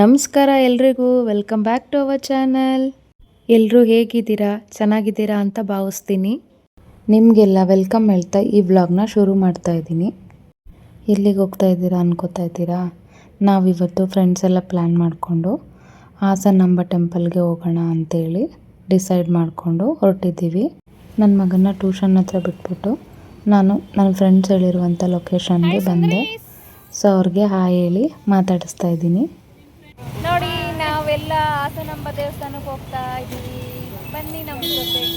ನಮಸ್ಕಾರ ಎಲ್ರಿಗೂ. Welcome back to our channel ಎಲ್ಲರೂ ಹೇಗಿದ್ದೀರಾ? ಚೆನ್ನಾಗಿದ್ದೀರಾ ಅಂತ ಭಾವಿಸ್ತೀನಿ. ನಿಮಗೆಲ್ಲ ವೆಲ್ಕಮ್ ಹೇಳ್ತಾ ಈ ವ್ಲಾಗ್ನ ಶುರು ಮಾಡ್ತಾ ಇದ್ದೀನಿ. ಎಲ್ಲಿಗೆ ಹೋಗ್ತಾ ಇದ್ದೀರಾ ಅನ್ಕೋತಾ ಇದ್ದೀರಾ? ನಾವಿವತ್ತು ಫ್ರೆಂಡ್ಸ್ ಎಲ್ಲ ಪ್ಲ್ಯಾನ್ ಮಾಡಿಕೊಂಡು ಹಾಸನಾಂಬ ಟೆಂಪಲ್ಗೆ ಹೋಗೋಣ ಅಂತೇಳಿ ಡಿಸೈಡ್ ಮಾಡಿಕೊಂಡು ಹೊರಟಿದ್ದೀವಿ. ನನ್ನ ಮಗನ ಟ್ಯೂಷನ್ ಹತ್ರ ಬಿಟ್ಬಿಟ್ಟು ನಾನು ನನ್ನ ಫ್ರೆಂಡ್ಸ್ ಹೇಳಿರುವಂಥ ಲೊಕೇಶನ್ಗೆ ಬಂದೆ. ಸೊ ಅವ್ರಿಗೆ ಹಾಯ್ ಹೇಳಿ ಮಾತಾಡಿಸ್ತಾ ಇದ್ದೀನಿ. ನೋಡಿ, ನಾವೆಲ್ಲ ಹಾಸನಾಂಬ ದೇವಸ್ಥಾನಕ್ಕೆ ಹೋಗ್ತಾ ಇದೀವಿ. ಬನ್ನಿ ನಮ್ಮ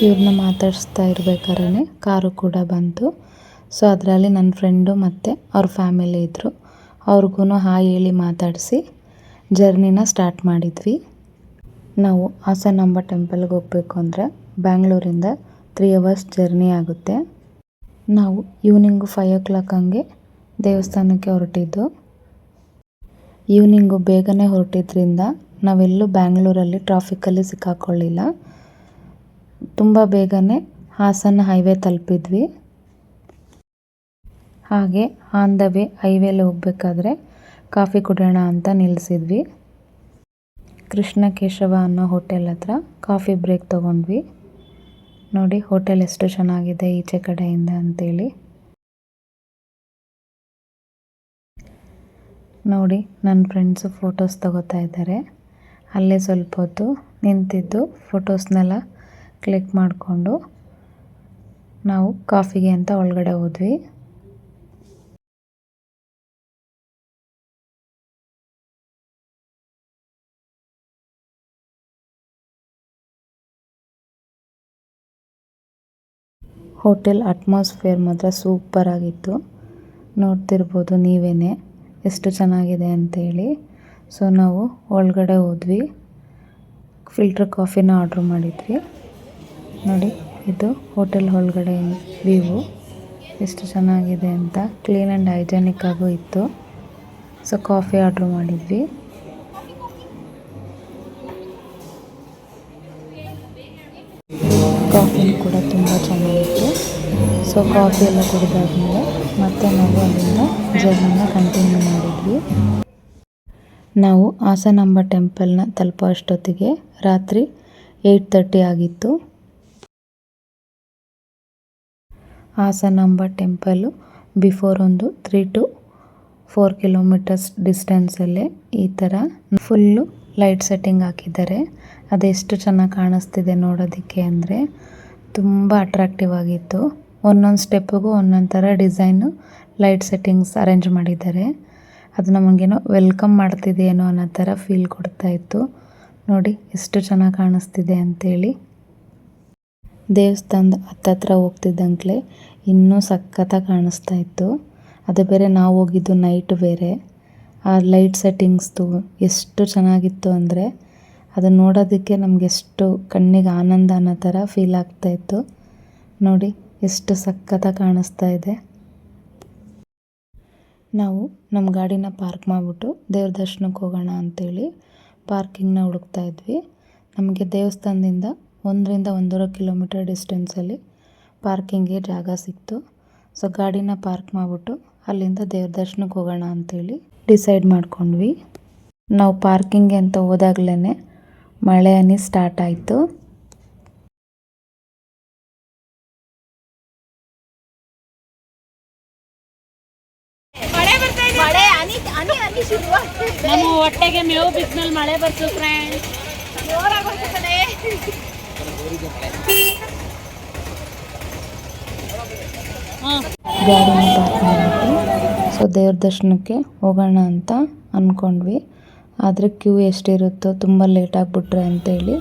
ಇವ್ರನ್ನ ಮಾತಾಡಿಸ್ತಾ ಇರ್ಬೇಕಾದ್ರೆ ಕಾರು ಕೂಡ ಬಂತು. ಸೊ ಅದರಲ್ಲಿ ನನ್ನ ಫ್ರೆಂಡು ಮತ್ತು ಅವ್ರ ಫ್ಯಾಮಿಲಿ ಇದ್ದರು ಅವ್ರಿಗೂ ಹಾಯ್ ಹೇಳಿ ಮಾತಾಡಿಸಿ. ಜರ್ನಿನ ಸ್ಟಾರ್ಟ್ ಮಾಡಿದ್ವಿ. ನಾವು ಹಾಸನಾಂಬ ಟೆಂಪಲ್ಗೆ ಹೋಗಬೇಕು ಅಂದರೆ ಬ್ಯಾಂಗ್ಳೂರಿಂದ ತ್ರೀ ಅವರ್ಸ್ ಜರ್ನಿ ಆಗುತ್ತೆ. ನಾವು ಈವ್ನಿಂಗು ಫೈವ್ ಓ ಕ್ಲಾಕ್ ಹಂಗೆ ದೇವಸ್ಥಾನಕ್ಕೆ ಹೊರಟಿದ್ದು. ಈವ್ನಿಂಗು ಬೇಗನೆ ಹೊರಟಿದ್ರಿಂದ ನಾವೆಲ್ಲೂ ಬ್ಯಾಂಗ್ಳೂರಲ್ಲಿ ಟ್ರಾಫಿಕಲ್ಲಿ ಸಿಕ್ಕಾಕೊಳ್ಳಿಲ್ಲ. ತುಂಬ ಬೇಗನೆ ಹಾಸನ ಹೈವೇ ತಲುಪಿದ್ವಿ. ಹಾಗೆ ಆನ್ ದ ವೇ ಹೈವೇಲಿ ಹೋಗಬೇಕಾದ್ರೆ ಕಾಫಿ ಕುಡಿಯೋಣ ಅಂತ ನಿಲ್ಲಿಸಿದ್ವಿ ಕೃಷ್ಣ ಕೇಶವ ಅನ್ನೋ ಹೋಟೆಲ್ ಹತ್ರ ಕಾಫಿ ಬ್ರೇಕ್ ತೊಗೊಂಡ್ವಿ. ನೋಡಿ ಹೋಟೆಲ್ ಎಷ್ಟು ಚೆನ್ನಾಗಿದೆ ಈಚೆ ಕಡೆಯಿಂದ ಅಂತೇಳಿ. ನೋಡಿ ನನ್ನ ಫ್ರೆಂಡ್ಸು ಫೋಟೋಸ್ ತಗೋತಾ ಇದ್ದಾರೆ ಅಲ್ಲೇ ಸ್ವಲ್ಪ ಹೊತ್ತು ನಿಂತಿದ್ದು ಫೋಟೋಸ್ನೆಲ್ಲ ಕ್ಲಿಕ್ ಮಾಡಿಕೊಂಡು ನಾವು ಕಾಫಿಗೆ ಅಂತ ಒಳಗಡೆ ಹೋದ್ವಿ. ಹೋಟೆಲ್ ಅಟ್ಮಾಸ್ಫಿಯರ್ ಮಾತ್ರ ಸೂಪರ್ ಆಗಿತ್ತು. ನೋಡ್ತಿರ್ಬೋದು ನೀವೇನೆ. ಎಷ್ಟು ಚೆನ್ನಾಗಿದೆ ಅಂತೇಳಿ. ಸೊ ನಾವು ಒಳಗಡೆ ಹೋದ್ವಿ. ಫಿಲ್ಟರ್ ಕಾಫಿನ ಆರ್ಡ್ರ್ ಮಾಡಿದ್ವಿ. ನೋಡಿ, ಇದು ಹೋಟೆಲ್ ಒಳಗಡೆ ವ್ಯೂ ಎಷ್ಟು ಚೆನ್ನಾಗಿದೆ ಅಂತ ಕ್ಲೀನ್ ಆ್ಯಂಡ್ ಹೈಜೆನಿಕ್ ಆಗೂ ಇತ್ತು. ಸೊ ಕಾಫಿ ಆರ್ಡ್ರ್ ಮಾಡಿದ್ವಿ. ಕಾಫಿ ಕೂಡ ತುಂಬ ಚೆನ್ನಾಗಿತ್ತು. ಸೊ ಕಾಫಿ ಎಲ್ಲ ಕುಡಿದಾದ್ಮೇಲೆ ಮತ್ತೆ ನಾವು ಅಲ್ಲಿಂದ ಜರ್ನಿನ ಕಂಟಿನ್ಯೂ ಮಾಡಿದ್ವಿ. ನಾವು ಹಾಸನಾಂಬ ಟೆಂಪಲ್ನ ತಲುಪೋ ಅಷ್ಟೊತ್ತಿಗೆ ರಾತ್ರಿ ಏಯ್ಟ್ ತರ್ಟಿ ಆಗಿತ್ತು. ಹಾಸನಾಂಬ ಟೆಂಪಲ್ಲು ಬಿಫೋರ್ ಒಂದು ತ್ರೀ ಟು ಫೋರ್ ಕಿಲೋಮೀಟರ್ಸ್ ಡಿಸ್ಟೆನ್ಸಲ್ಲೇ ಈ ಥರ ಫುಲ್ಲು ಲೈಟ್ ಸೆಟ್ಟಿಂಗ್ ಹಾಕಿದ್ದಾರೆ. ಅದೆಷ್ಟು ಚೆನ್ನಾಗಿ ಕಾಣಿಸ್ತಿದೆ ನೋಡೋದಕ್ಕೆ ಅಂದರೆ ತುಂಬ ಅಟ್ರಾಕ್ಟಿವ್ ಆಗಿತ್ತು. ಒಂದೊಂದು ಸ್ಟೆಪ್ಪಿಗೂ ಒಂದೊಂದು ಥರ ಡಿಸೈನು, ಲೈಟ್ ಸೆಟ್ಟಿಂಗ್ಸ್ ಅರೇಂಜ್ ಮಾಡಿದ್ದಾರೆ. ಅದು ನಮಗೇನೋ ವೆಲ್ಕಮ್ ಮಾಡ್ತಿದೆಯೇನೋ ಅನ್ನೋ ಥರ ಫೀಲ್ ಕೊಡ್ತಾ ಇತ್ತು. ನೋಡಿ, ಎಷ್ಟು ಚೆನ್ನಾಗಿ ಕಾಣಿಸ್ತಿದೆ ಅಂತೇಳಿ. ದೇವಸ್ಥಾನದ ಹತ್ತತ್ರ ಹೋಗ್ತಿದ್ದಂಕ್ಲೆ ಇನ್ನೂ ಸಖತ್ತಾಗಿ ಕಾಣಿಸ್ತಾ ಇತ್ತು. ಅದು ಬೇರೆ ನಾವು ಹೋಗಿದ್ದು ನೈಟ್ ಬೇರೆ. ಆ ಲೈಟ್ ಸೆಟ್ಟಿಂಗ್ಸ್ದು ಎಷ್ಟು ಚೆನ್ನಾಗಿತ್ತು ಅಂದರೆ ಅದನ್ನು ನೋಡೋದಕ್ಕೆ ನಮಗೆ ಎಷ್ಟು ಕಣ್ಣಿಗೆ ಆನಂದ ಅನ್ನೋ ಥರ ಫೀಲ್ ಆಗ್ತಾಯಿತ್ತು ನೋಡಿ ಎಷ್ಟು ಸಖತ್ತಾಗಿ ಕಾಣಿಸ್ತಾ ಇದೆ. ನಾವು ನಮ್ಮ ಗಾಡಿನ ಪಾರ್ಕ್ ಮಾಡಿಬಿಟ್ಟು ದೇವ್ರ ದರ್ಶನಕ್ಕೆ ಹೋಗೋಣ ಅಂತೇಳಿ ಪಾರ್ಕಿಂಗ್ನ ಹುಡುಕ್ತಾ ಇದ್ವಿ. ನಮಗೆ ದೇವಸ್ಥಾನದಿಂದ ಒಂದರಿಂದ ಒಂದೂವರೆ ಕಿಲೋಮೀಟರ್ ಡಿಸ್ಟೆನ್ಸಲ್ಲಿ ಪಾರ್ಕಿಂಗ್ಗೆ ಜಾಗ ಸಿಕ್ತು. ಸೊ, ಗಾಡಿನ ಪಾರ್ಕ್ ಮಾಡಿಬಿಟ್ಟು ಅಲ್ಲಿಂದ ದೇವ್ರ ದರ್ಶನಕ್ಕೆ ಹೋಗೋಣ ಅಂತೇಳಿ ಡಿಸೈಡ್ ಮಾಡ್ಕೊಂಡ್ವಿ. ನಾವು ಪಾರ್ಕಿಂಗ್ಗೆ ಅಂತ ಹೋದಾಗ್ಲೇ ಮಳೆ ಅನಿ ಸ್ಟಾರ್ಟ್ ಆಯಿತು. ನಮ್ಮ ಹೊಟ್ಟೆಗೆ ಮೇವು ಬಿಸಿನಲ್ಲಿ ಮಳೆ ಬರ್ತು ಫ್ರೆಂಡ್ ಸೊ, ದೇವ್ರ ದರ್ಶನಕ್ಕೆ ಹೋಗೋಣ ಅಂತ ಅಂದ್ಕೊಂಡ್ವಿ ಆದರೆ ಕ್ಯೂ ಎಷ್ಟಿರುತ್ತೋ ತುಂಬ ಲೇಟ್ ಆಗಿಬಿಟ್ರೆ ಅಂತೇಳಿ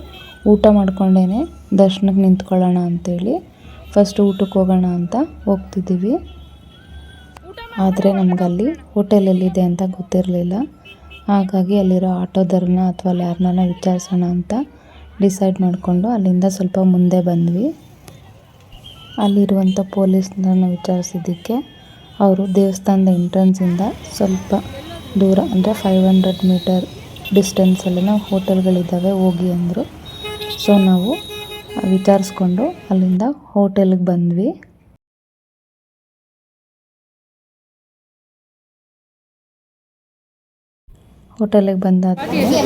ಊಟ ಮಾಡ್ಕೊಂಡೇ ದರ್ಶನಕ್ಕೆ ನಿಂತ್ಕೊಳ್ಳೋಣ ಅಂತೇಳಿ. ಫಸ್ಟ್ ಊಟಕ್ಕೆ ಹೋಗೋಣ ಅಂತ ಹೋಗ್ತಿದ್ದೀವಿ. ಆದರೆ ನಮಗಲ್ಲಿ ಹೋಟೆಲ್ ಎಲ್ಲಿದೆ ಅಂತ ಗೊತ್ತಿರಲಿಲ್ಲ. ಹಾಗಾಗಿ ಅಲ್ಲಿರೋ ಆಟೋದವ್ರನ್ನ ಅಥವಾ ಅಲ್ಲಿ ಯಾರನ್ನ ವಿಚಾರಿಸೋಣ ಅಂತ ಡಿಸೈಡ್ ಮಾಡಿಕೊಂಡು ಅಲ್ಲಿಂದ ಸ್ವಲ್ಪ ಮುಂದೆ ಬಂದ್ವಿ. ಅಲ್ಲಿರುವಂಥ ಪೊಲೀಸ್ನನ್ನ ವಿಚಾರಿಸಿದ್ದಕ್ಕೆ ಅವರು ದೇವಸ್ಥಾನದ ಎಂಟ್ರೆನ್ಸಿಂದ ಸ್ವಲ್ಪ ದೂರ, ಅಂದರೆ ಫೈವ್ ಹಂಡ್ರೆಡ್ ಮೀಟರ್ ಡಿಸ್ಟೆನ್ಸಲ್ಲೇ ಹೋಟೆಲ್ಗಳಿದ್ದಾವೆ, ಹೋಗಿ ಅಂದರು. ಸೊ ನಾವು ವಿಚಾರಿಸ್ಕೊಂಡು ಅಲ್ಲಿಂದ ಹೋಟೆಲ್ಗೆ ಬಂದ್ವಿ. ಹೋಟೆಲಿಗೆ ಬಂದಾದ್ಮೇಲೆ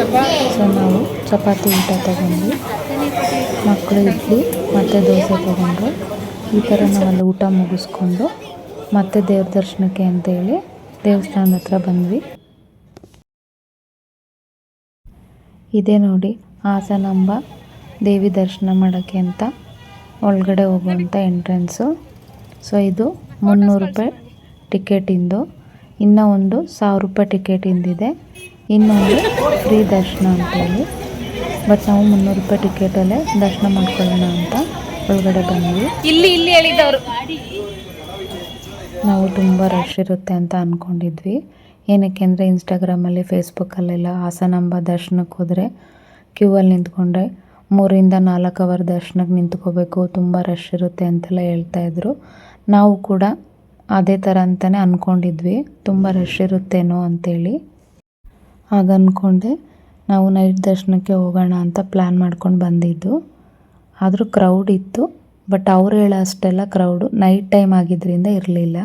ಸೊ ನಾವು ಚಪಾತಿ ಊಟ ತಗೊಂಡ್ವಿ. ಮಕ್ಕಳು ಇಡ್ಲಿ, ಮತ್ತು ದೋಸೆ ತೊಗೊಂಡ್ರು. ಈ ಥರ ನಾವಲ್ಲಿ ಊಟ ಮುಗಿಸ್ಕೊಂಡು ಮತ್ತೆ ದೇವ್ರ ದರ್ಶನಕ್ಕೆ ಅಂತೇಳಿ ದೇವಸ್ಥಾನದ ಹತ್ರ ಬಂದ್ವಿ. ಇದೇ ನೋಡಿ ಹಾಸನಾಂಬ ದೇವಿ ದರ್ಶನ ಮಾಡೋಕ್ಕೆ ಅಂತ ಒಳಗಡೆ ಹೋಗುವಂಥ ಎಂಟ್ರೆನ್ಸು. ಸೊ ಇದು ಮುನ್ನೂರು ರೂಪಾಯಿ ಟಿಕೆಟಿಂದು, ಇನ್ನೂ ಒಂದು ಸಾವಿರ ರೂಪಾಯಿ ಟಿಕೆಟಿಂದಿದೆ. ಇನ್ನೊಂದು ಫ್ರೀ ದರ್ಶನ ಅಂತೇಳಿ. ಬಟ್ ನಾವು ಮುನ್ನೂರು ರೂಪಾಯಿ ಟಿಕೆಟಲ್ಲೇ ದರ್ಶನ ಮಾಡ್ಕೊಳ್ಳೋಣ ಅಂತ ಒಳಗಡೆ ಬಂದ್ವಿ. ಇಲ್ಲಿ ಇಲ್ಲಿ ಹೇಳಿದವರು. ನಾವು ತುಂಬ ರಶ್ ಇರುತ್ತೆ ಅಂತ ಅಂದ್ಕೊಂಡಿದ್ವಿ ಏನಕ್ಕೆ ಅಂದರೆ ಇನ್ಸ್ಟಾಗ್ರಾಮಲ್ಲಿ ಫೇಸ್ಬುಕ್ಕಲ್ಲೆಲ್ಲ ಹಾಸನಾಂಬ ದರ್ಶನಕ್ಕೆ ಹೋದರೆ ಕ್ಯೂ ಅಲ್ಲಿ ನಿಂತ್ಕೊಂಡ್ರೆ ಮೂರಿಂದ ನಾಲ್ಕು ಅವರ್ ದರ್ಶನಕ್ಕೆ ನಿಂತ್ಕೋಬೇಕು ತುಂಬ ರಶ್ ಇರುತ್ತೆ ಅಂತೆಲ್ಲ ಹೇಳ್ತಾಯಿದ್ರು ನಾವು ಕೂಡ ಅದೇ ಥರ ಅಂತಲೇ ಅಂದ್ಕೊಂಡಿದ್ವಿ ತುಂಬ ರಶ್ ಇರುತ್ತೇನೋ ಅಂತೇಳಿ. ಆಗ ಅಂದ್ಕೊಂಡೆ ನಾವು ನೈಟ್ ದರ್ಶನಕ್ಕೆ ಹೋಗೋಣ ಅಂತ ಪ್ಲ್ಯಾನ್ ಮಾಡ್ಕೊಂಡು ಬಂದಿದ್ದು. ಆದರೂ ಕ್ರೌಡ್ ಇತ್ತು ಬಟ್ ಅವ್ರು ಹೇಳೋ ಅಷ್ಟೆಲ್ಲ ಕ್ರೌಡು ನೈಟ್ ಟೈಮ್ ಆಗಿದ್ದರಿಂದ ಇರಲಿಲ್ಲ.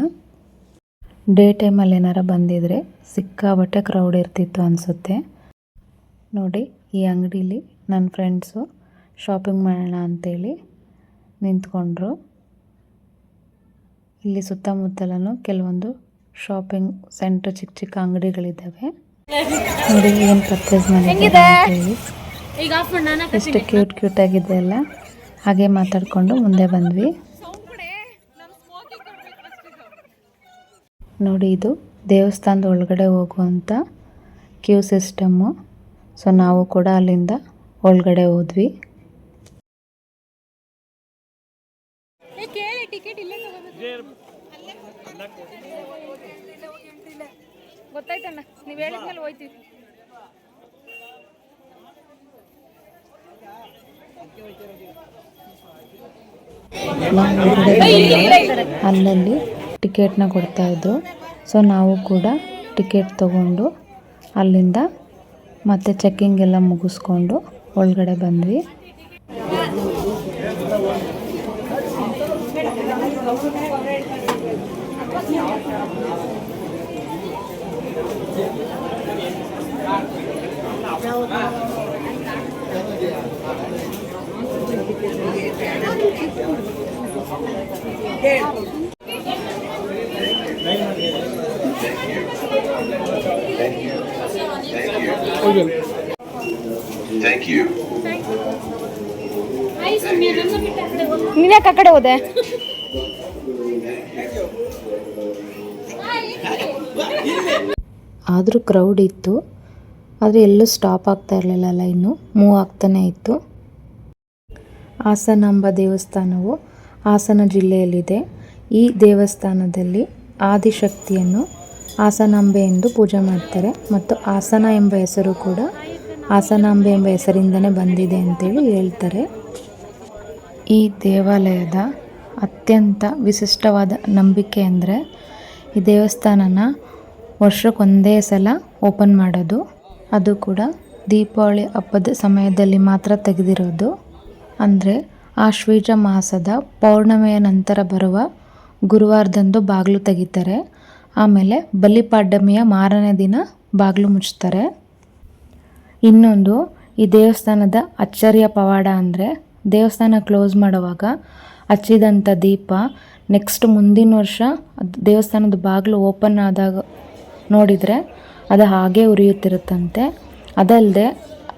ಡೇ ಟೈಮಲ್ಲಿ ಏನಾರ ಬಂದಿದ್ರೆ ಸಿಕ್ಕಾಬಟ್ಟೆ ಕ್ರೌಡ್ ಇರ್ತಿತ್ತು ಅನಿಸುತ್ತೆ. ನೋಡಿ, ಈ ಅಂಗಡೀಲಿ ನನ್ನ ಫ್ರೆಂಡ್ಸು ಶಾಪಿಂಗ್ ಮಾಡೋಣ ಅಂತೇಳಿ ನಿಂತ್ಕೊಂಡ್ರು. ಇಲ್ಲಿ ಸುತ್ತಮುತ್ತಲೂ ಕೆಲವೊಂದು ಶಾಪಿಂಗ್ ಸೆಂಟ್ರ್ ಚಿಕ್ಕ ಚಿಕ್ಕ ಅಂಗಡಿಗಳಿದ್ದಾವೆ. ನೋಡಿ ಏನು ಪರ್ಚೇಸ್ ಮಾಡಿದ್ದಾರೆ ಈಗ ಆಫ್ ಮಾಡಿ ನಾನು ಎಷ್ಟು ಕ್ಯೂಟ್ ಕ್ಯೂಟ್ ಆಗಿದೆ ಅಲ್ಲ ಹಾಗೆ ಮಾತಾಡ್ಕೊಂಡು ಮುಂದೆ ಬಂದ್ವಿ. ನೋಡಿ ಇದು ದೇವಸ್ಥಾನದ ಒಳಗಡೆ ಹೋಗುವಂತ ಕ್ಯೂ ಸಿಸ್ಟಮ್ಮು ಸೊ ನಾವು ಕೂಡ ಅಲ್ಲಿಂದ ಒಳಗಡೆ ಹೋದ್ವಿ ಕೇಳಿ ಟಿಕೆಟ್ ಇಲ್ಲೇ ಗೊತ್ತಾಯ್ತಣ್ಣ, ನೀವು ಹೇಳಿದ್ಮೇಲೆ ಹೋಯ್ತೀವಿ ಅಲ್ಲಲ್ಲಿ ಟಿಕೆಟ್ನ ಕೊಡ್ತಾಯಿದ್ರು ಸೊ ನಾವು ಕೂಡ ಟಿಕೆಟ್ ತಗೊಂಡು ಅಲ್ಲಿಂದ ಮತ್ತೆ ಚೆಕ್ಕಿಂಗ್ ಎಲ್ಲ ಮುಗಿಸ್ಕೊಂಡು ಒಳಗಡೆ ಬಂದ್ವಿ. ನೀನ್ಯಾಕೆ ಆ ಕಡೆ ಹೋದೆ. ಆದರೂ ಕ್ರೌಡ್ ಇತ್ತು. ಆದರೆ ಎಲ್ಲೂ ಸ್ಟಾಪ್ ಆಗ್ತಾ ಇರಲಿಲ್ಲ ಲೈನು ಮೂವ್ ಆಗ್ತಾನೇ ಇತ್ತು. ಹಾಸನಾಂಬ ದೇವಸ್ಥಾನವು ಹಾಸನ ಜಿಲ್ಲೆಯಲ್ಲಿದೆ. ಈ ದೇವಸ್ಥಾನದಲ್ಲಿ ಆದಿಶಕ್ತಿಯನ್ನು ಹಾಸನಾಂಬೆ ಎಂದು ಪೂಜೆ ಮಾಡ್ತಾರೆ. ಮತ್ತು ಹಾಸನ ಎಂಬ ಹೆಸರು ಕೂಡ ಹಾಸನಾಂಬೆ ಎಂಬ ಹೆಸರಿಂದನೇ ಬಂದಿದೆ ಅಂತೇಳಿ ಹೇಳ್ತಾರೆ. ಈ ದೇವಾಲಯದ ಅತ್ಯಂತ ವಿಶಿಷ್ಟವಾದ ನಂಬಿಕೆ ಅಂದರೆ ಈ ದೇವಸ್ಥಾನನ ವರ್ಷಕ್ಕೊಂದೇ ಸಲ ಓಪನ್ ಮಾಡೋದು. ಅದು ಕೂಡ ದೀಪಾವಳಿ ಹಬ್ಬದ ಸಮಯದಲ್ಲಿ ಮಾತ್ರ ತೆಗೆದಿರೋದು. ಅಂದರೆ ಆಶ್ವೀಜ ಮಾಸದ ಪೌರ್ಣಮೆಯ ನಂತರ ಬರುವ ಗುರುವಾರದಂದು ಬಾಗಿಲು ತೆಗಿತಾರೆ. ಆಮೇಲೆ ಬಲಿಪಾಡ್ಯಮಿಯ ಮಾರನೇ ದಿನ ಬಾಗಿಲು ಮುಚ್ತಾರೆ ಇನ್ನೊಂದು, ಈ ದೇವಸ್ಥಾನದ ಅಚ್ಚರಿಯ ಪವಾಡ ಅಂದರೆ ದೇವಸ್ಥಾನ ಕ್ಲೋಸ್ ಮಾಡುವಾಗ ಹಚ್ಚಿದಂಥ ದೀಪ ನೆಕ್ಸ್ಟ್ ಮುಂದಿನ ವರ್ಷ ದೇವಸ್ಥಾನದ ಬಾಗಿಲು ಓಪನ್ ಆದಾಗ ನೋಡಿದರೆ ಅದು ಹಾಗೆ ಉರಿಯುತ್ತಿರುತ್ತಂತೆ. ಅದಲ್ಲದೆ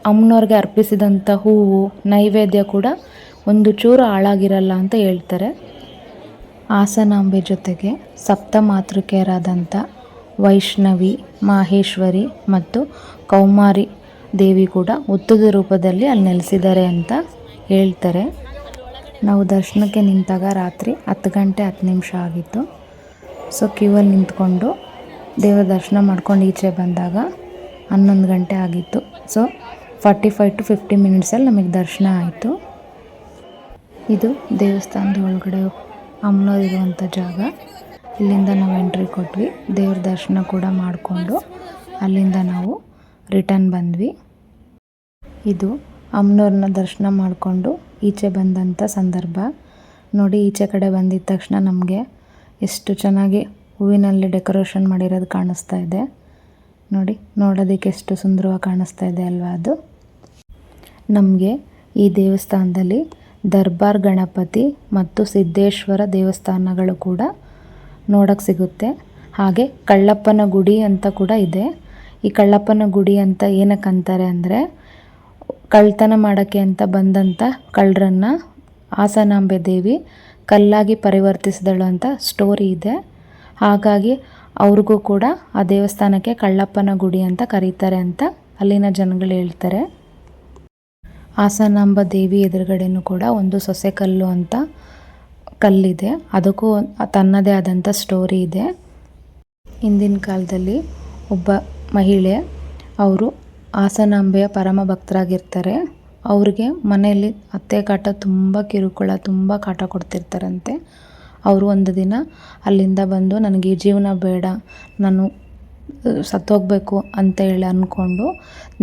ಅಮ್ಮನವ್ರಿಗೆ ಅರ್ಪಿಸಿದಂಥ ಹೂವು, ನೈವೇದ್ಯ ಕೂಡ ಒಂದು ಚೂರು ಹಾಳಾಗಿರಲ್ಲ ಅಂತ ಹೇಳ್ತಾರೆ. ಹಾಸನಾಂಬೆ ಜೊತೆಗೆ ಸಪ್ತ ಮಾತೃಕೆಯರಾದಂಥ ವೈಷ್ಣವಿ, ಮಾಹೇಶ್ವರಿ ಮತ್ತು ಕೌಮಾರಿ ದೇವಿ ಕೂಡ ಉತ್ತದ ರೂಪದಲ್ಲಿ ಅಲ್ಲಿ ನೆಲೆಸಿದ್ದಾರೆ ಅಂತ ಹೇಳ್ತಾರೆ. ನಾವು ದರ್ಶನಕ್ಕೆ ನಿಂತಾಗ ರಾತ್ರಿ ಹತ್ತು ಗಂಟೆ ಹತ್ತು ನಿಮಿಷ ಆಗಿತ್ತು. ಸೊ ಕ್ಯೂವಲ್ಲಿ ನಿಂತ್ಕೊಂಡು ದೇವರ ದರ್ಶನ ಮಾಡ್ಕೊಂಡು ಈಚೆ ಬಂದಾಗ ಹನ್ನೊಂದು ಗಂಟೆ ಆಗಿತ್ತು. So forty five to fifty ಮಿನಿಟ್ಸಲ್ಲಿ ನಮಗೆ ದರ್ಶನ ಆಯಿತು. ಇದು ದೇವಸ್ಥಾನದ ಒಳಗಡೆ ಅಮ್ಮನವ್ರಿರುವಂಥ ಜಾಗ. ಇಲ್ಲಿಂದ ನಾವು ಎಂಟ್ರಿ ಕೊಟ್ವಿ. ದೇವ್ರ ದರ್ಶನ ಕೂಡ ಮಾಡಿಕೊಂಡು ಅಲ್ಲಿಂದ ನಾವು ರಿಟರ್ನ್ ಬಂದ್ವಿ. ಇದು ಅಮ್ಮನವ್ರನ್ನ ದರ್ಶನ ಮಾಡಿಕೊಂಡು ಈಚೆ ಬಂದಂಥ ಸಂದರ್ಭ. ನೋಡಿ, ಈಚೆ ಕಡೆ ಬಂದಿದ್ದ ತಕ್ಷಣ ನಮಗೆ ಎಷ್ಟು ಚೆನ್ನಾಗಿ ಹೂವಿನಲ್ಲಿ ಡೆಕೋರೇಷನ್ ಮಾಡಿರೋದು ಕಾಣಿಸ್ತಾ ಇದೆ. ನೋಡಿ, ನೋಡೋದಕ್ಕೆ ಎಷ್ಟು ಸುಂದರವಾಗಿ ಕಾಣಿಸ್ತಾ ಇದೆ ಅಲ್ವಾ ಅದು. ನಮಗೆ ಈ ದೇವಸ್ಥಾನದಲ್ಲಿ ದರ್ಬಾರ್, ಗಣಪತಿ ಮತ್ತು ಸಿದ್ದೇಶ್ವರ ದೇವಸ್ಥಾನಗಳು ಕೂಡ ನೋಡೋಕ್ಕೆ ಸಿಗುತ್ತೆ. ಹಾಗೆ ಕಳ್ಳಪ್ಪನ ಗುಡಿ ಅಂತ ಕೂಡ ಇದೆ. ಈ ಕಳ್ಳಪ್ಪನ ಗುಡಿ ಅಂತ ಏನಕ್ಕೆ ಅಂತಾರೆ ಅಂದರೆ ಕಳ್ತನ ಮಾಡೋಕ್ಕೆ ಅಂತ ಬಂದಂಥ ಕಳ್ಳರನ್ನು ಹಾಸನಾಂಬೆ ದೇವಿ ಕಲ್ಲಾಗಿ ಪರಿವರ್ತಿಸಿದಳು ಅಂತ ಸ್ಟೋರಿ ಇದೆ. ಹಾಗಾಗಿ ಅವ್ರಿಗೂ ಕೂಡ ಆ ದೇವಸ್ಥಾನಕ್ಕೆ ಕಳ್ಳಪ್ಪನ ಗುಡಿ ಅಂತ ಕರೀತಾರೆ ಅಂತ ಅಲ್ಲಿನ ಜನಗಳು ಹೇಳ್ತಾರೆ. ಹಾಸನಾಂಬ ದೇವಿ ಎದುರುಗಡೆನೂ ಕೂಡ ಒಂದು ಸೊಸೆ ಕಲ್ಲು ಅಂತ ಕಲ್ಲಿದೆ. ಅದಕ್ಕೂ ತನ್ನದೇ ಆದಂಥ ಸ್ಟೋರಿ ಇದೆ. ಹಿಂದಿನ ಕಾಲದಲ್ಲಿ ಒಬ್ಬ ಮಹಿಳೆ ಅವರು ಹಾಸನಾಂಬೆಯ ಪರಮ ಭಕ್ತರಾಗಿರ್ತಾರೆ. ಅವ್ರಿಗೆ ಮನೆಯಲ್ಲಿ ಅತ್ತೆ ಕಾಟ ತುಂಬ ಕಿರುಕುಳ, ತುಂಬ ಕಾಟ ಕೊಡ್ತಿರ್ತಾರಂತೆ. ಅವರು ಒಂದು ದಿನ ಅಲ್ಲಿಂದ ಬಂದು ನನಗೆ ಜೀವನ ಬೇಡ, ನಾನು ಸತ್ತೋಗ್ಬೇಕು ಅಂತ ಹೇಳಿ ಅಂದ್ಕೊಂಡು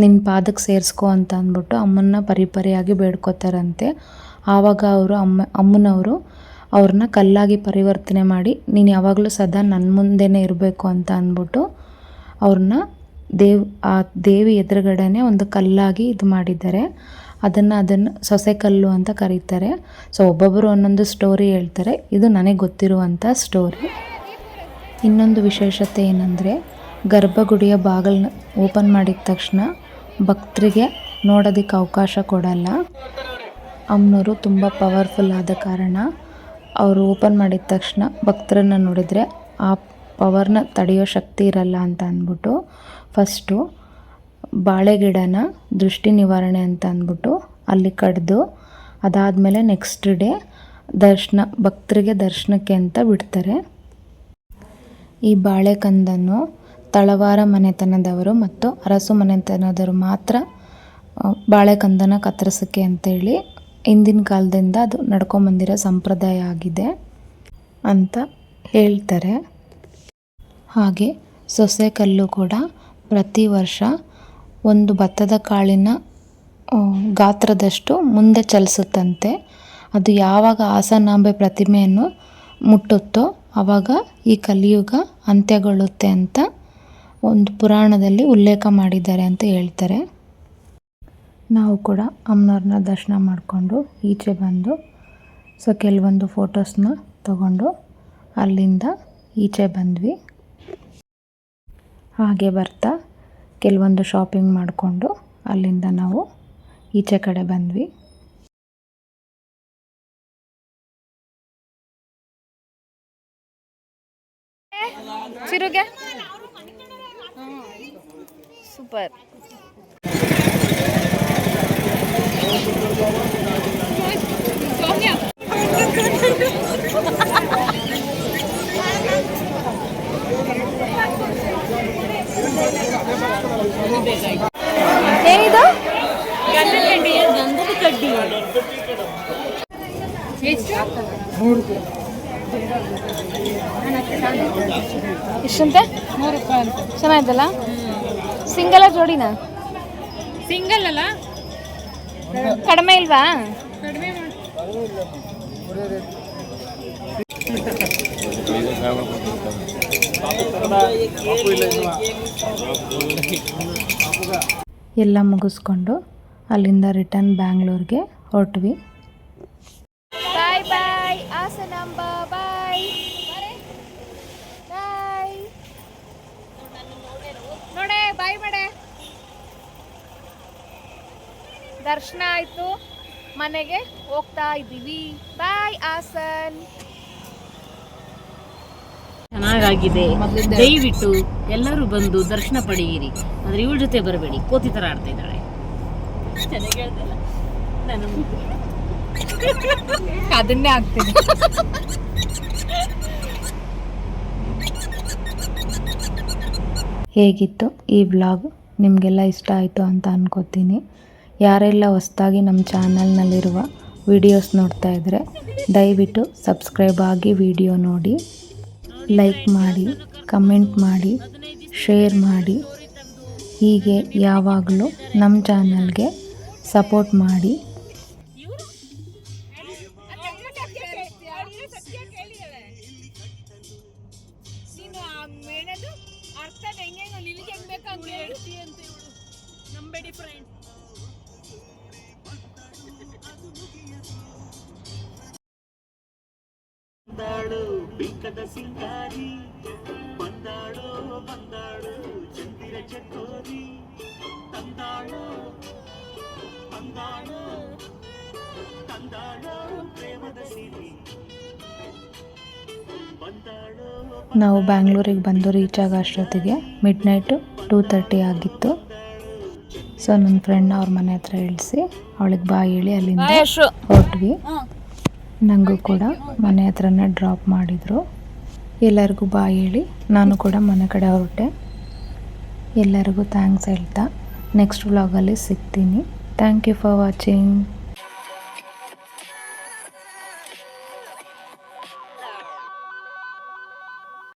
ನಿನ್ನ ಪಾದಕ್ಕೆ ಸೇರಿಸ್ಕೊ ಅಂತ ಅಂದ್ಬಿಟ್ಟು ಅಮ್ಮನ್ನ ಪರಿಪರಿಯಾಗಿ ಬೇಡ್ಕೋತಾರಂತೆ. ಆವಾಗ ಅವರು ಅಮ್ಮ, ಅಮ್ಮನವರು ಅವ್ರನ್ನ ಕಲ್ಲಾಗಿ ಪರಿವರ್ತನೆ ಮಾಡಿ, ನೀನು ಯಾವಾಗಲೂ ಸದಾ ನನ್ನ ಮುಂದೆನೇ ಇರಬೇಕು ಅಂತ ಅಂದ್ಬಿಟ್ಟು ಅವ್ರನ್ನ ದೇವ್, ಆ ದೇವಿ ಎದುರುಗಡೆನೆ ಒಂದು ಕಲ್ಲಾಗಿ ಇದು ಮಾಡಿದ್ದಾರೆ. ಅದನ್ನು ಅದನ್ನು ಸೊಸೆಕಲ್ಲು ಅಂತ ಕರೀತಾರೆ. ಸೊ ಒಬ್ಬೊಬ್ಬರು ಒಂದೊಂದು ಸ್ಟೋರಿ ಹೇಳ್ತಾರೆ. ಇದು ನನಗೆ ಗೊತ್ತಿರುವಂಥ ಸ್ಟೋರಿ ಇನ್ನೊಂದು ವಿಶೇಷತೆ ಏನಂದರೆ, ಗರ್ಭಗುಡಿಯ ಬಾಗಿಲನ್ನ ಓಪನ್ ಮಾಡಿದ ತಕ್ಷಣ ಭಕ್ತರಿಗೆ ನೋಡೋದಕ್ಕೆ ಅವಕಾಶ ಕೊಡಲ್ಲ. ಅಮ್ಮನವರು ತುಂಬ ಪವರ್ಫುಲ್ ಆದ ಕಾರಣ ಅವರು ಓಪನ್ ಮಾಡಿದ ತಕ್ಷಣ ಭಕ್ತರನ್ನು ನೋಡಿದರೆ ಆ ಪವರ್ನ ತಡೆಯೋ ಶಕ್ತಿ ಇರಲ್ಲ ಅಂತ ಅಂದ್ಬಿಟ್ಟು ಫಸ್ಟು ಬಾಳೆಗಿಡನ ದೃಷ್ಟಿ ನಿವಾರಣೆ ಅಂತ ಅಂದ್ಬಿಟ್ಟು ಅಲ್ಲಿ ಕಡ್ದು ಅದಾದಮೇಲೆ ನೆಕ್ಸ್ಟ್ ಡೇ ದರ್ಶನ, ಭಕ್ತರಿಗೆ ದರ್ಶನಕ್ಕೆ ಅಂತ ಬಿಡ್ತಾರೆ. ಈ ಬಾಳೆಕಂದನ್ನು ತಳವಾರ ಮನೆತನದವರು ಮತ್ತು ಅರಸು ಮನೆತನದವರು ಮಾತ್ರ ಬಾಳೆಕಂದನ ಕತ್ತರಿಸೋಕ್ಕೆ ಅಂತೇಳಿ ಹಿಂದಿನ ಕಾಲದಿಂದ ಅದು ನಡ್ಕೊಂಬಂದಿರೋ ಸಂಪ್ರದಾಯ ಆಗಿದೆ ಅಂತ ಹೇಳ್ತಾರೆ. ಹಾಗೆ ಸೊಸೆ ಕಲ್ಲು ಕೂಡ ಪ್ರತಿ ವರ್ಷ ಒಂದು ಭತ್ತದ ಕಾಳಿನ ಗಾತ್ರದಷ್ಟು ಮುಂದೆ ಚಲಿಸುತ್ತಂತೆ. ಅದು ಯಾವಾಗ ಹಾಸನಾಂಬೆ ಪ್ರತಿಮೆಯನ್ನು ಮುಟ್ಟುತ್ತೋ ಆವಾಗ ಈ ಕಲಿಯುಗ ಅಂತ್ಯಗೊಳ್ಳುತ್ತೆ ಅಂತ ಒಂದು ಪುರಾಣದಲ್ಲಿ ಉಲ್ಲೇಖ ಮಾಡಿದ್ದಾರೆ ಅಂತ ಹೇಳ್ತಾರೆ. ನಾವು ಕೂಡ ಅಮ್ಮನವ್ರನ್ನ ದರ್ಶನ ಮಾಡಿಕೊಂಡು ಈಚೆ ಬಂದು, ಸೊ ಕೆಲವೊಂದು ಫೋಟೋಸ್ನ ತಗೊಂಡು ಅಲ್ಲಿಂದ ಈಚೆ ಬಂದ್ವಿ. ಹಾಗೆ ಬರ್ತಾ ಕೆಲವೊಂದು ಶಾಪಿಂಗ್ ಮಾಡಿಕೊಂಡು ಅಲ್ಲಿಂದ ನಾವು ಈಚೆ ಕಡೆ ಬಂದ್ವಿ. ಚಿರುಗೆ? ಸೂಪರ್. ಏನಿದು? ಗಂಧದ ಕಡ್ಡಿ ಎಷ್ಟಂತೆ? ಚೆನ್ನಾಗಿದ್ದಲ್ಲ? ಸಿಂಗಲ ಜೋಡಿನಾ? ಸಿಂಗಲ್ ಅಲ್ಲ? ಕಡಿಮೆ ಇಲ್ವಾ? ಕಡಿಮೆ ಮಾಡಿ ಎಲ್ಲ ಮುಗಿಸ್ಕೊಂಡು ಅಲ್ಲಿಂದ ರಿಟರ್ನ್ ಬ್ಯಾಂಗ್ಳೂರ್ಗೆ ಹೊರಟ್ವಿ. ಬಾಯ್ ಬಾಯ್ ಆಸನಾಂಬ ಬಾಯ್ ಬಾಯ್ ನೋಡೆ ಬಾಯ್ ಮಾಡೆ. ದರ್ಶನ ಆಯ್ತು. ಮನೆಗೆ ಹೋಗ್ತಾ ಇದ್ದೀವಿ. ಬಾಯ್ ಆಸನ್ ಚೆನ್ನಾಗಾಗಿದೆ. ದಯವಿಟ್ಟು ಎಲ್ಲರೂ ಬಂದು ದರ್ಶನ ಪಡೆಯಿರಿ. ಆದ್ರೆ ಇವಳ ಜೊತೆ ಬರಬೇಡಿ. ಕೋತಿ ತರ ಆಡ್ತಾ ಇದ್ದಾಳೆ. ಅದನ್ನೇ ಆಗ್ತೀನಿ ಹೇಗಿತ್ತು ಈ ಬ್ಲಾಗ್ ನಿಮಗೆಲ್ಲ ಇಷ್ಟ ಆಯಿತು ಅಂತ ಅನ್ಕೋತೀನಿ. ಯಾರೆಲ್ಲ ಹೊಸ್ದಾಗಿ ನಮ್ಮ ಚಾನಲ್ನಲ್ಲಿರುವ ವಿಡಿಯೋಸ್ ನೋಡ್ತಾ ಇದ್ದರೆ ದಯವಿಟ್ಟು ಸಬ್ಸ್ಕ್ರೈಬ್ ಆಗಿ ವಿಡಿಯೋ ನೋಡಿ. ಲೈಕ್ ಮಾಡಿ ಕಮೆಂಟ್ ಮಾಡಿ ಶೇರ್ ಮಾಡಿ. ಹೀಗೆ ಯಾವಾಗಲೂ ನಮ್ಮ ಚಾನಲ್ಗೆ ಸಪೋರ್ಟ್ ಮಾಡಿ. ನಂಬೇಡಿ ಫ್ರೆಂಡ್ ಬಿಂಕದ ಸಿಂಗಾರಿ. ಬಂದಾಳೋ ಬಂದಾಳು ಚಂದಿರ ಚಕೋರಿ ತಂದಾಳೋ ಬಂದಾಳೋ ತಂದಾಳೋ ಪ್ರೇಮದ ಸಿರಿ. ನಾವು ಬ್ಯಾಂಗ್ಳೂರಿಗೆ ಬಂದು ರೀಚ್ ಆಗೋ ಅಷ್ಟೊತ್ತಿಗೆ ಮಿಡ್ ನೈಟು ಟೂ ತರ್ಟಿ ಆಗಿತ್ತು. ಸೊ ನನ್ನ ಫ್ರೆಂಡ್ನ ಅವ್ರ ಮನೆ ಹತ್ರ ಇಳಿಸಿ ಅವಳಿಗೆ ಬಾಯಿ ಹೇಳಿ ಅಲ್ಲಿಂದ ಹೊರಟ್ವಿ ನನಗೂ ಕೂಡ ಮನೆ ಹತ್ರನೇ ಡ್ರಾಪ್ ಮಾಡಿದರು. ಎಲ್ಲರಿಗೂ ಬಾಯಿ ಹೇಳಿ. ನಾನು ಕೂಡ ಮನೆ ಕಡೆ ಹೊರಟೆ. ಎಲ್ಲರಿಗೂ ಥ್ಯಾಂಕ್ಸ್ ಹೇಳ್ತಾ. ನೆಕ್ಸ್ಟ್ ವ್ಲಾಗಲ್ಲಿ ಸಿಗ್ತೀನಿ. Thank you for watching